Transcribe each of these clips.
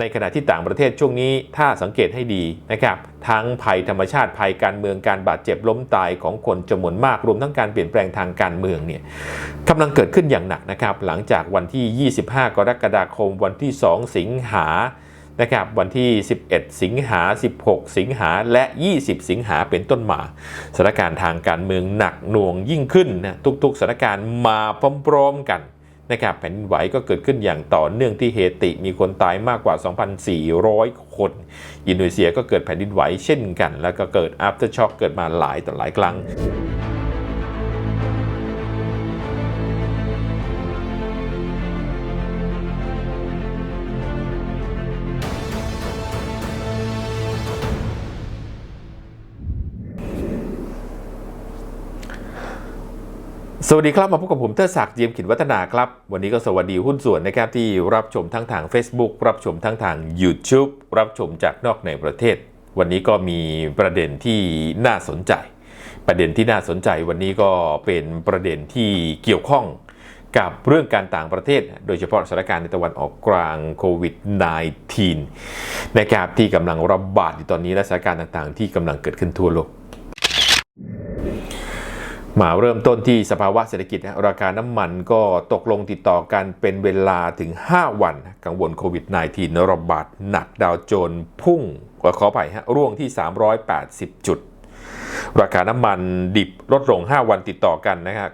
ในขณะที่ต่างประเทศช่วงนี้ถ้าสังเกตให้ดีนะครับทั้งภัยธรรมชาติภัยการเมืองการบาดเจ็บล้มตายของคนจำนวนมากรวมทั้งการเปลี่ยนแปลงทางการเมืองเนี่ยกำลังเกิดขึ้นอย่างหนักนะครับ หลังจากวันที่ 25 กรกฎาคม วันที่ 2 สิงหานะครับวันที่ 11 สิงหา 16 สิงหา และ 20 สิงหาเป็นต้นมาสถานการณ์ทางการเมืองหนักหน่วงยิ่งขึ้นนะทุกๆสถานการณ์มาพร้อมๆกัน นะครับแผ่นดินไหวก็เกิดขึ้นอย่างต่อเนื่องที่เฮติมีคนตายมากกว่า 2,400 คน อินโดนีเซียก็เกิดแผ่นดินไหวเช่นกัน แล้วก็เกิด after shock เกิดมาหลายต่อหลายครั้ง สวัสดีครับ มาพบกับผมเทอศักดิ์เยียมขินวัฒนาครับ วันนี้ก็สวัสดีหุ้นส่วนนะครับที่รับชมทั้งทาง Facebook รับชมทั้งทาง YouTube รับชมจากนอกในประเทศ วันนี้ก็มีประเด็นที่น่าสนใจ ประเด็นที่น่าสนใจวันนี้ก็เป็นประเด็นที่เกี่ยวข้องกับเรื่องการต่างประเทศ โดยเฉพาะสถานการณ์ในตะวันออกกลางโควิด -19 นะครับที่กำลังระบาดอยู่ตอนนี้และสถานการณ์ต่างๆ ที่กำลังเกิดขึ้นทั่วโลก มาเริ่มต้นที่สภาวะเศรษฐกิจนะราคาน้ำมันก็ตกลงติดต่อกันเป็นเวลาถึง 5 วัน กังวลโควิด -19 ระบาดหนักดาวโจนส์พุ่งขอไปฮะร่วงที่ 380 จุด ราคาน้ำมันดิบลดลง 5 วันติดต่อกันนะฮะ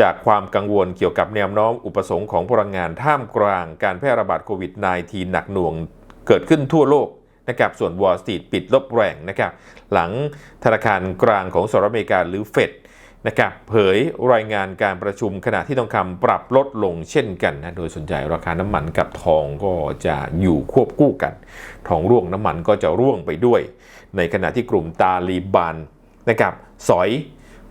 จากความกังวลเกี่ยวกับแนวโน้มอุปสงค์ของพลังงานท่ามกลางการแพร่ระบาดโควิด -19 หนักหน่วงเกิดขึ้นทั่วโลกนะครับส่วน Wall Street ปิดลบแรงนะครับหลังธนาคารกลางของสหรัฐอเมริกาหรือเฟด นะครับเผยรายงานการประชุมขณะที่ทองคำปรับลดลงเช่นกันนะโดยส่วนใหญ่ราคาน้ำมันกับทองก็จะอยู่ควบคู่กัน ทองร่วงน้ำมันก็จะร่วงไปด้วย ในขณะที่กลุ่มตาลีบันนะครับสอย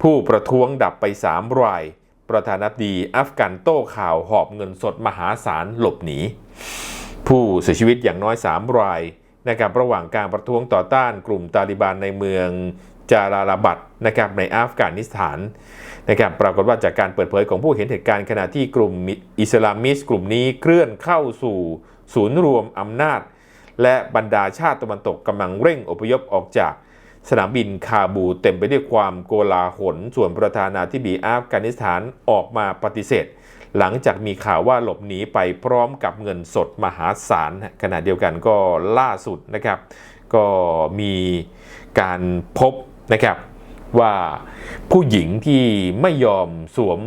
ผู้ประท้วงดับไป 3 ราย ประธานาธิบดีอัฟกันโต้ข่าวหอบเงินสดมหาศาลหลบหนี ผู้เสียชีวิตอย่างน้อย 3 รายนะครับระหว่างการประท้วงต่อต้านกลุ่มตาลิบันในเมือง จาราลาบัดนะครับในอัฟกานิสถานนะครับปรากฏว่าจากการเปิดเผยของผู้เห็นเหตุการณ์ขณะที่กลุ่มอิสลามิสต์กลุ่มนี้เคลื่อนเข้าสู่ศูนย์รวมอำนาจ และบรรดาชาติตะวันตกกำลังเร่งอพยพออกจากสนามบินคาบูเต็มไปด้วยความโกลาหล ส่วนประธานาธิบดีอัฟกานิสถานออกมาปฏิเสธ หลังจากมีข่าวว่าหลบหนีไปพร้อมกับเงินสดมหาศาลขณะเดียวกันก็ล่าสุดนะครับ ก็มีการพบ นะครับ ว่าผู้หญิงที่ไม่ยอมสวม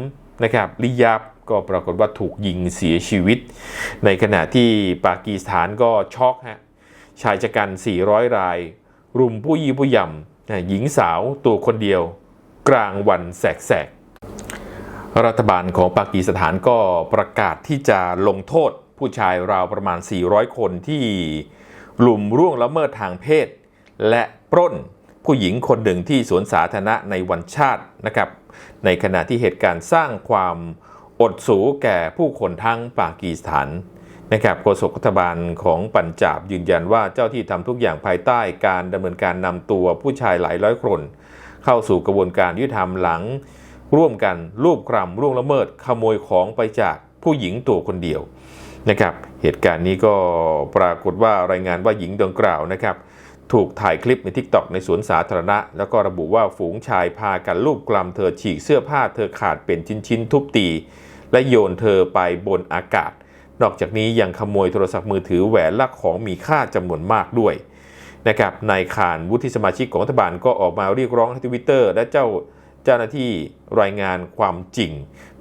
นะครับลิยาบก็ปรากฏว่าถูกยิงเสียชีวิต ในขณะที่ปากีสถานก็ช็อกฮะชายชะกัน 400 ราย รุมผู้ยี่ผู้ยำหญิงสาวตัวคนเดียว กลางวันแสกๆ รัฐบาลของปากีสถานก็ประกาศที่จะลงโทษผู้ชายราวประมาณ 400 คนที่ลุมร่วงละเมิดทางเพศ และปล้น ผู้หญิงคนหนึ่งที่สวนสาธารณะในวันชาตินะครับ ในขณะที่เหตุการณ์สร้างความอดสูแก่ผู้คนทั้งปากีสถานนะครับโฆษกรัฐบาลของปัญจาบยืนยันว่าเจ้าที่ทำทุกอย่างภายใต้การดำเนินการนำตัวผู้ชายหลายร้อยคน เข้าสู่กระบวนการยุติธรรมหลัง ร่วมกันรูปกรรมร่วงละเมิดขโมยของไปจากผู้หญิงตัวคนเดียวนะครับ เหตุการณ์นี้ก็ปรากฏว่ารายงานว่าหญิงดังกล่าวนะครับ ถูกถ่ายคลิปในทิกตอกในสวนสาธารณะ แล้วก็ระบุว่าฝูงชายพากันลูบกลำเธอฉีกเสื้อผ้าเธอขาดเป็นชิ้นๆทุบตี และโยนเธอไปบนอากาศ นอกจากนี้ยังขโมยโทรศัพท์มือถือแหวนและของมีค่าจำนวนมากด้วยนะครับนายขานวุฒิสมาชิกของรัฐบาลก็ออกมาเรียกร้องให้ทวิตเตอร์และเจ้าเจ้าหน้าที่รายงานความจริง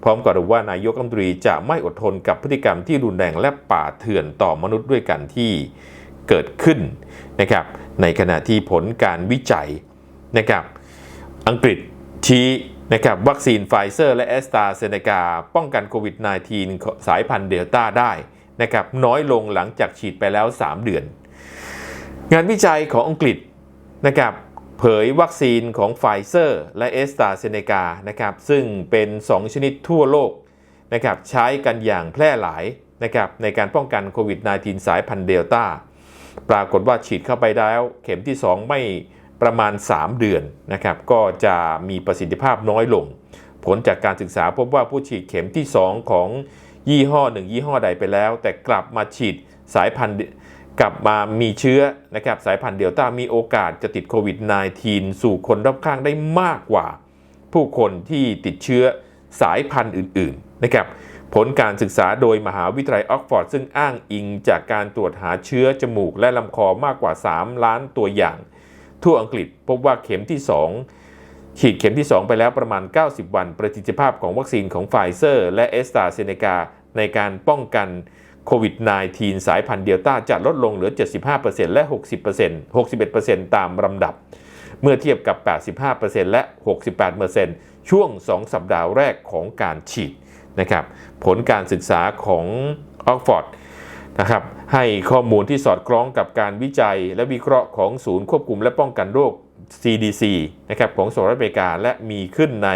พร้อมกับระบุว่านายกรัฐมนตรีจะไม่อดทนกับพฤติกรรมที่รุนแรงและป่าเถื่อนต่อมนุษย์ด้วยกันที่เกิดขึ้นนะครับ ในขณะที่ผลการวิจัยนะครับอังกฤษชี้นะครับวัคซีนไฟเซอร์และแอสตราเซเนกาป้องกันโควิด -19 สายพันธุ์เดลต้าได้นะครับน้อยลงหลังจากฉีดไปแล้ว 3 เดือน งานวิจัยของอังกฤษนะครับเผยวัคซีนของไฟเซอร์และแอสตราเซเนกานะครับซึ่งเป็น 2 ชนิดทั่วโลกนะครับใช้กันอย่างแพร่หลายนะครับในการป้องกันโควิด -19 สายพันธุ์เดลต้า ปรากฏว่าฉีดเข้าไปแล้วเข็มที่ 2 ไม่ประมาณ 3 เดือนนะครับก็จะมีประสิทธิภาพน้อยลง ผลจากการศึกษาพบว่าผู้ฉีดเข็มที่ 2 ของยี่ห้อหนึ่งยี่ห้อใดไปแล้ว แต่กลับมาฉีดสายพันธุ์กลับมามีเชื้อนะครับสายพันธุ์เดลต้ามีโอกาสจะติดโควิด -19 สู่คนรอบข้างได้มากกว่า ผู้คนที่ติดเชื้อสายพันธุ์อื่นๆนะครับ ผลการศึกษาโดยมหาวิทยาลัยออกฟอร์ดซึ่งอ้างอิงจากการตรวจหาเชื้อจมูกและลำคอมากกว่า 3 ล้านตัวอย่าง ทั่วอังกฤษพบว่าเข็มที่ 2 ฉีดเข็มที่ 2 ไปแล้วประมาณ 90 วัน ประสิทธิภาพของวัคซีนของไฟเซอร์ และเอสตราเซเนกาในการป้องกันโควิด -19 สายพันธุ์เดลต้าจะลดลงเหลือ 75%และ 60% 61%ตามลำดับ เมื่อเทียบกับ 85%และ 68%ช่วง 2 สัปดาห์แรกของการฉีด นะครับผลการศึกษาของออกฟอร์ดนะครับให้ข้อมูลที่สอดคล้องกับการวิจัยและวิเคราะห์ของศูนย์ควบคุมและป้องกันโรค CDC นะครับของสหรัฐอเมริกาและมีขึ้นใน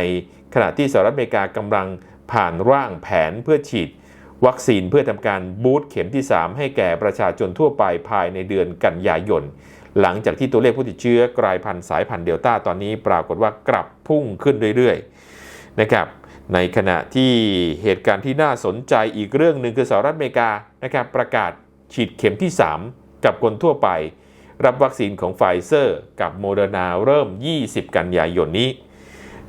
ขณะที่สหรัฐอเมริกากำลังผ่านร่างแผนเพื่อฉีด วัคซีนเพื่อทำการบูตเข็มที่ 3 ให้แก่ประชาชนทั่วไปภายในเดือนกันยายน หลังจากที่ตัวเลขผู้ติดเชื้อกลายพันธุ์สายพันธุ์เดลต้าตอนนี้ปรากฏว่ากลับพุ่งขึ้นเรื่อยๆนะครับ ในขณะที่เหตุการณ์ที่น่าสนใจอีกเรื่องหนึ่งคือสหรัฐอเมริกานะครับประกาศฉีดเข็มที่ 3 กับคนทั่วไป รับวัคซีนของไฟเซอร์ กับโมเดอร์นาเริ่ม 20 กันยายนนี้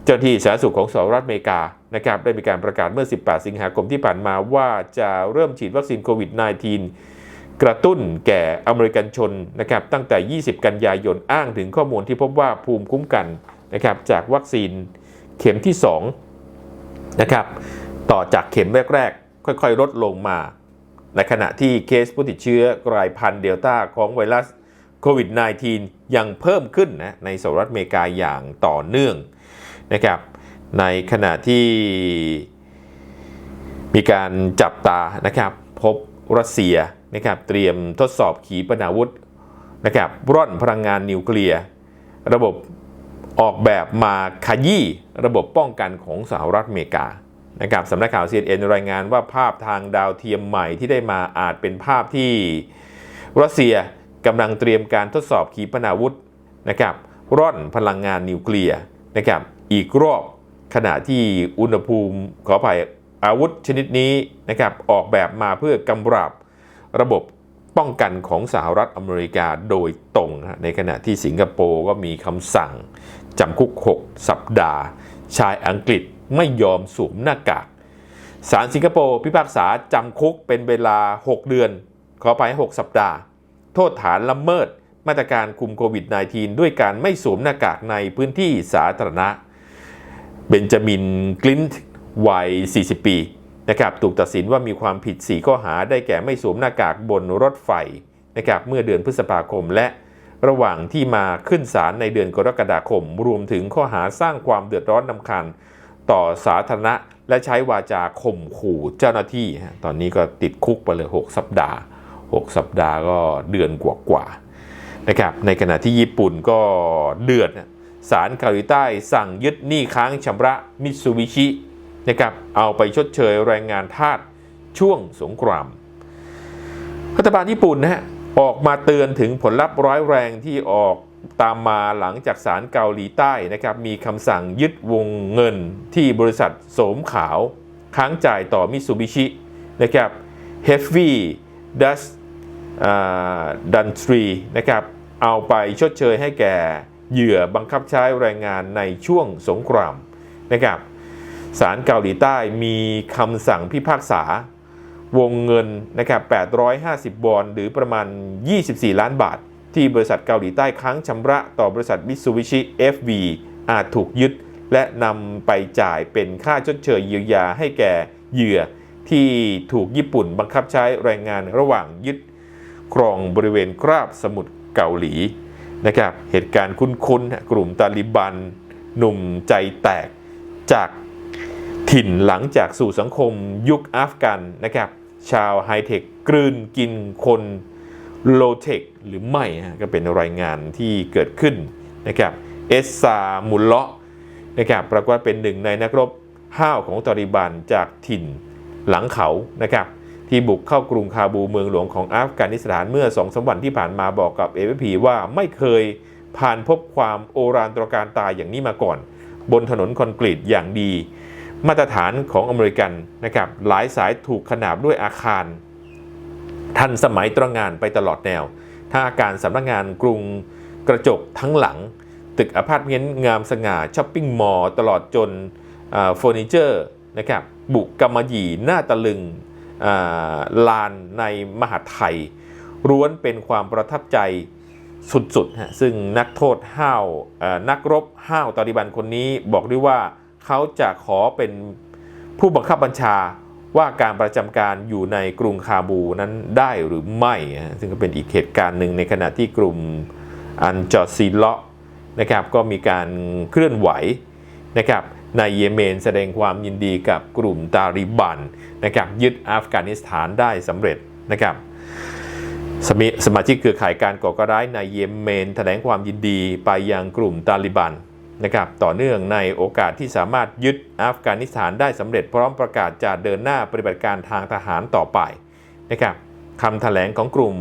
เจ้าหน้าที่สาธารณสุขของสหรัฐอเมริกานะครับได้มีการประกาศเมื่อ 18 สิงหาคมที่ผ่านมาว่าจะเริ่มฉีดวัคซีนโควิด -19 กระตุ้นแก่อเมริกันชนนะครับตั้งแต่ 20 กันยายนอ้างถึงข้อมูลที่พบว่าภูมิคุ้มกันนะครับจากวัคซีนเข็มที่ 2 นะครับ ต่อจากเข็มแรก ๆ ค่อยๆ ลดลงมา ในขณะที่เคสผู้ติดเชื้อกลายพันธุ์เดลต้าของไวรัสโควิด -19 ยังเพิ่มขึ้นนะในสหรัฐอเมริกาอย่างต่อเนื่องนะครับ ในขณะที่มีการจับตานะครับ พบรัสเซียนะครับเตรียมทดสอบขีปนาวุธนะครับร่อนพลังงานนิวเคลียร์ ระบบ ออกแบบมาขยี้ระบบป้องกันของสหรัฐอเมริกานะครับสำนักข่าว CNN รายงานว่าภาพทางดาวเทียมใหม่ที่ได้มาอาจเป็นภาพที่รัสเซียกำลังเตรียมการทดสอบขีปนาวุธนะครับร่อนพลังงานนิวเคลียร์นะครับอีกรอบขณะที่อุณหภูมิขออภัยอาวุธชนิดนี้นะครับออกแบบมาเพื่อกำราบระบบป้องกันของสหรัฐอเมริกาโดยตรง ในขณะที่สิงคโปร์ก็มีคำสั่ง จำคุก 6 สัปดาห์ ชายอังกฤษไม่ยอมสวมหน้ากากศาลสิงคโปร์พิพากษาจำคุกเป็นเวลา 6 เดือน ขอไป 6 สัปดาห์ โทษฐานละเมิดมาตรการคุมโควิด -19 ด้วยการไม่สวมหน้ากากในพื้นที่สาธารณะ เบนจามินกลินท์วัย 40 ปีนะครับถูกตัดสินว่ามีความผิด 4 ข้อหาได้แก่ไม่สวมหน้ากากบนรถไฟนะครับเมื่อเดือนพฤษภาคมและ ระหว่างที่มาขึ้นศาลในเดือนกรกฎาคม รวมถึงข้อหาสร้างความเดือดร้อนนำคันต่อสาธารณะ และใช้วาจาข่มขู่เจ้าหน้าที่ ตอนนี้ก็ติดคุกไปเลย 6 สัปดาห์ 6 สัปดาห์ก็เดือนกว่าๆนะครับในขณะที่ญี่ปุ่นก็เดือดนะศาลเกาหลีใต้สั่งยึดหนี้ค้างชำระมิตซูบิชินะครับเอาไปชดเชยแรงงานทาสช่วงสงครามรัฐบาลญี่ปุ่นนะฮะ ออกมาเตือนถึงผลลัพธ์ร้ายแรงที่ออกตามมาหลังจากศาลเกาหลีใต้นะครับมีคำสั่งยึดวงเงินที่บริษัทโสมขาว ค้างจ่ายต่อมิตซูบิชินะครับ Heavy Dust ดันทรีนะครับเอาไปชดเชยให้แก่เหยื่อบังคับใช้แรงงานในช่วงสงครามนะครับศาลเกาหลีใต้มีคำสั่งพิพากษา วงเงินนะครับ850 บอลหรือประมาณ 24 ล้านบาท ที่บริษัทเกาหลีใต้ค้างชำระต่อบริษัทมิตซูบิชิ FV อาจถูกยึด และนำไปจ่ายเป็นค่าชดเชยเยียวยาให้แก่เหยื่อ ที่ถูกญี่ปุ่นบังคับใช้แรงงานระหว่างยึดครองบริเวณคราบสมุทรเกาหลีนะครับเหตุการณ์คุ้นๆ กลุ่มตาลิบัน หนุ่มใจแตกจากถิ่นหลังจากสู่สังคมยุคอัฟกันนะครับ ชาวไฮเทคกลืนกินคนโลเทคหรือไม่ก็เป็นรายงานที่เกิดขึ้นนะครับเอสซามุลเลาะนะครับปรากฏเป็นหนึ่งในนักรบห้าวของตาลิบันจากถิ่นหลังเขานะครับที่บุกเข้ากรุงคาบูเมืองหลวงของอัฟกานิสถานเมื่อสองสมวันที่ผ่านมาบอกกับเอฟพีว่าไม่เคยผ่านพบความโอรานตรการตายอย่างนี้มาก่อน บนถนนคอนกรีตอย่างดี มาตรฐานของอเมริกันนะครับหลายสายถูกขนาบด้วยอาคาร ทันสมัยตระงานไปตลอดแนว ถ้าอาการสำนักงานกรุงกระจกทั้งหลัง ตึกอพาร์ตเมนต์งามสง่าช้อปปิ้งมอลล์ตลอดจนเฟอร์นิเจอร์นะครับบุกกำมหยี่หน้าตะลึงลานในมหาไทยร้วนเป็นความประทับใจสุดๆฮะซึ่งนักโทษห้าวนักรบห้าวตาลิบันคนนี้บอกด้วยว่า เขาจะขอเป็นผู้บังคับบัญชาว่าการประจำการอยู่ในกรุงคาบูนั้นได้หรือไม่ ซึ่งก็เป็นอีกเหตุการณ์หนึ่งในขณะที่กลุ่มอันจอซีเลาะนะครับก็มีการเคลื่อนไหวนะครับในเยเมนแสดงความยินดีกับกลุ่มตาลิบันนะครับยึดอัฟกานิสถานได้สำเร็จนะครับสมสมาชิกเครือข่ายการก่อการร้ายในเยเมนแถลงความยินดีไปยังกลุ่มตาลิบัน นะครับต่อเนื่องในโอกาสที่สามารถยึดอัฟกานิสถานได้สำเร็จพร้อมประกาศจะเดินหน้าปฏิบัติการทางทหารต่อไปนะครับคำแถลงของกลุ่ม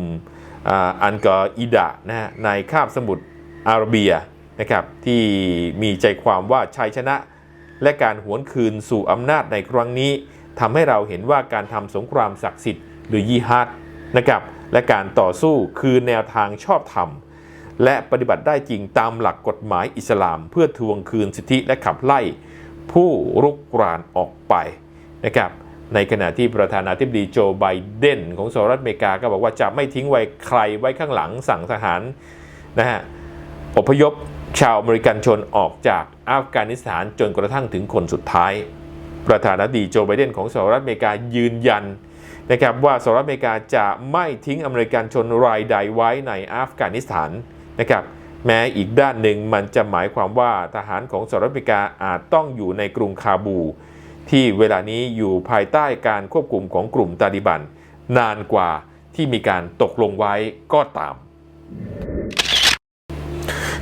อันกออิดะนะฮะในคาบสมุทรอาระเบียนะครับที่มีใจความว่าชัยชนะ และการหวนคืนสู่อำนาจในครั้งนี้ทำให้เราเห็นว่าการทำสงครามศักดิ์สิทธิ์หรือยิฮัดนะครับและการต่อสู้คือแนวทางชอบธรรม และปฏิบัติได้จริงตามหลักกฎหมายอิสลาม เพื่อทวงคืนสิทธิและขับไล่ผู้รุกรานออกไปนะครับในขณะที่ประธานาธิบดีโจไบเดนของสหรัฐอเมริกาก็บอกว่าจะไม่ทิ้งไว้ใครไว้ข้างหลังสั่งทหารนะฮะอพยพชาวอเมริกันชนออกจากอัฟกานิสถานจนกระทั่งถึงคนสุดท้าย ประธานาธิบดีโจไบเดนของสหรัฐอเมริกายืนยันนะครับว่าสหรัฐอเมริกาจะไม่ทิ้งอเมริกันชนรายใดไว้ในอัฟกานิสถาน นะครับแม้อีกด้านหนึ่งมันจะหมายความว่าทหารของสหรัฐอเมริกาอาจต้องอยู่ในกรุงคาบู ที่เวลานี้อยู่ภายใต้การควบคุมของกลุ่มตาลิบัน นานกว่าที่มีการตกลงไว้ก็ตาม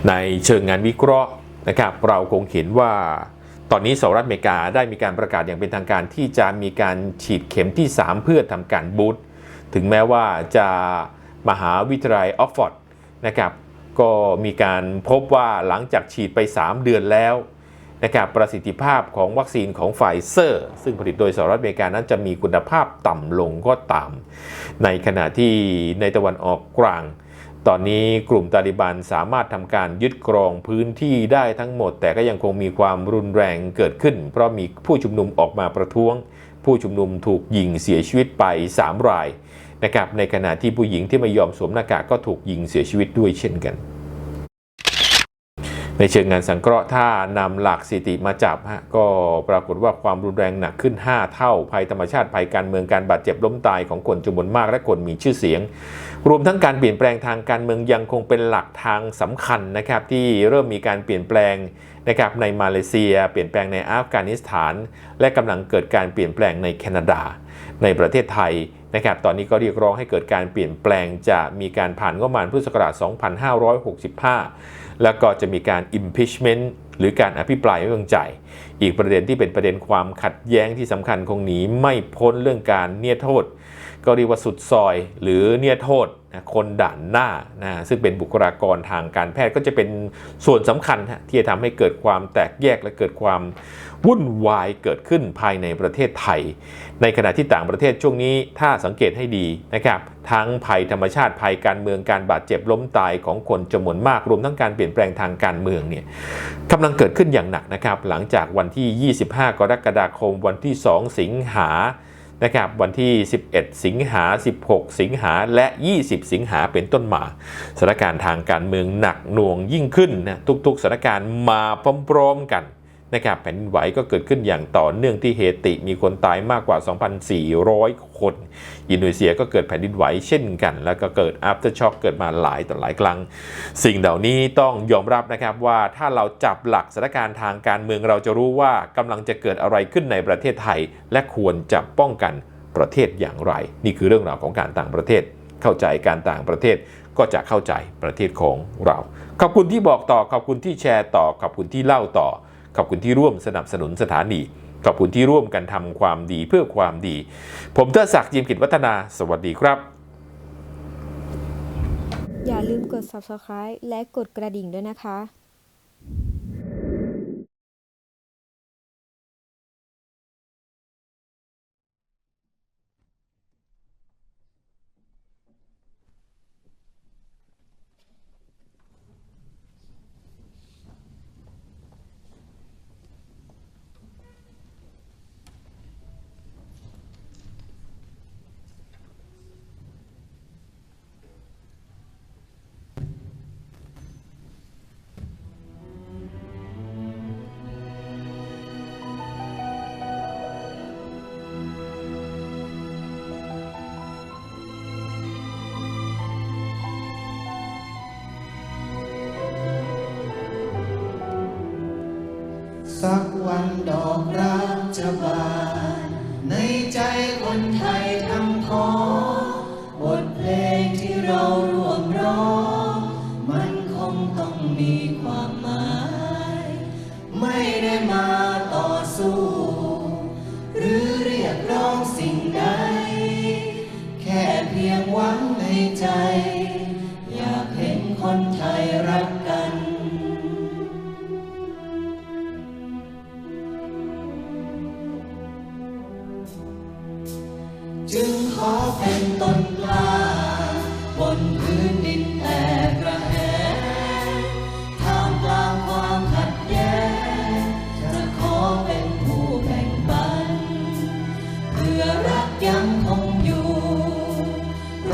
ในเชิงงานวิเคราะห์นะครับเราคงเห็นว่าตอนนี้สหรัฐอเมริกาได้มีการประกาศอย่างเป็นทางการที่จะมีการฉีดเข็มที่ 3 เพื่อทำการบูตถึงแม้ว่าจะมหาวิทยาลัยออกฟอร์ดนะครับ ก็มีการพบว่าหลังจากฉีดไป 3 เดือนแล้วนะครับประสิทธิภาพของวัคซีนของไฟเซอร์ ซึ่งผลิตโดยสหรัฐอเมริกานั้นจะมีคุณภาพต่ำลงก็ตาม ในขณะที่ในตะวันออกกลาง ตอนนี้กลุ่มตาลิบันสามารถทำการยึดครองพื้นที่ได้ทั้งหมด แต่ก็ยังคงมีความรุนแรงเกิดขึ้น เพราะมีผู้ชุมนุมออกมาประท้วง ผู้ชุมนุมถูกยิงเสียชีวิตไป 3 ราย นะครับในขณะที่ผู้หญิงที่ไม่ยอมสวมหน้ากากก็ถูกยิงเสียชีวิตด้วยเช่นกัน ในเชิงงานสังเคราะห์ถ้านำหลักสถิติมาจับฮะก็ปรากฏว่าความรุนแรงหนักขึ้น 5 เท่า ภัยธรรมชาติภัยการเมืองการบาดเจ็บล้มตายของคนจำนวนมากและคนมีชื่อเสียง รวมทั้งการเปลี่ยนแปลงทางการเมืองยังคงเป็นหลักทางสำคัญนะครับที่เริ่มมีการเปลี่ยนแปลงนะครับในมาเลเซีย เปลี่ยนแปลงในอัฟกานิสถาน และกำลังเกิดการเปลี่ยนแปลงในแคนาดา ในประเทศไทย นะครับ ตอนนี้ก็เรียกร้องให้เกิดการเปลี่ยนแปลงจะมีการผ่านงบประมาณพุทธศักราช 2565 แล้วก็จะมีการ impeachment หรือการอภิปรายไม่วางใจ อีกประเด็นที่เป็นประเด็นความขัดแย้งที่สำคัญคงหนีไม่พ้นเรื่องการเนียโทษ ก็เรียกว่าสุดซอย หรือเนี่ยโทษ นะคนด่านหน้านะซึ่งเป็นบุคลากรทางการแพทย์ก็จะเป็นส่วนสำคัญที่จะทำให้เกิดความแตกแยกและเกิดความวุ่นวายเกิดขึ้นภายในประเทศไทย ในขณะที่ต่างประเทศช่วงนี้ถ้าสังเกตให้ดีนะครับ ทั้งภัยธรรมชาติภัยการเมืองการบาดเจ็บล้มตายของคนจำนวนมากรวมทั้งการเปลี่ยนแปลงทางการเมืองเนี่ยกำลังเกิดขึ้นอย่างหนักนะครับ หลังจากวันที่ 25 กรกฎาคมวันที่ 2 สิงหา นะครับวันที่ 11 สิงหา 16 สิงหาและ 20 สิงหาเป็นต้นมาสถานการณ์ทางการเมืองหนักหน่วงยิ่งขึ้นนะทุกๆสถานการณ์มาพร้อมๆกัน นะครับแผ่นดินไหวก็เกิดขึ้นอย่างต่อเนื่องที่เฮติมีคนตายมากกว่า 2,400 คน อินโดนีเซียก็เกิดแผ่นดินไหวเช่นกัน แล้วก็เกิด after shock เกิดมาหลายต่อหลายครั้ง สิ่งเหล่านี้ต้องยอมรับนะครับว่าถ้าเราจับหลักสถานการณ์ทางการเมืองเราจะรู้ว่ากำลังจะเกิดอะไรขึ้นในประเทศไทย และควรจะป้องกันประเทศอย่างไร นี่คือเรื่องราวของการต่างประเทศ เข้าใจการต่างประเทศก็จะเข้าใจประเทศของเรา ขอบคุณที่บอกต่อขอบคุณที่แชร์ต่อขอบคุณที่เล่าต่อ ขอบคุณที่ร่วมสนับสนุนสถานี ขอบคุณที่ร่วมกันทำความดีเพื่อความดี ผมเทดศักดิ์ยิมกิจวัฒนา สวัสดีครับ อย่าลืมกด subscribe และกดกระดิ่งด้วยนะคะ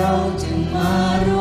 Out tomorrow.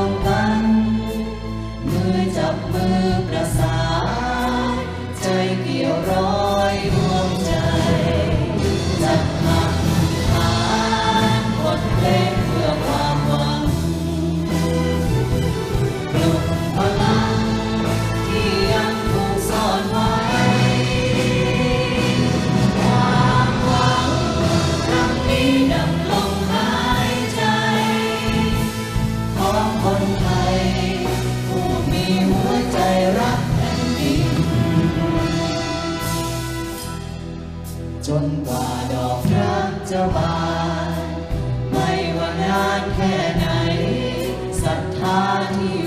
จนกว่าดอกรักจะบาน ไม่ว่านานแค่ไหนศรัทธาที่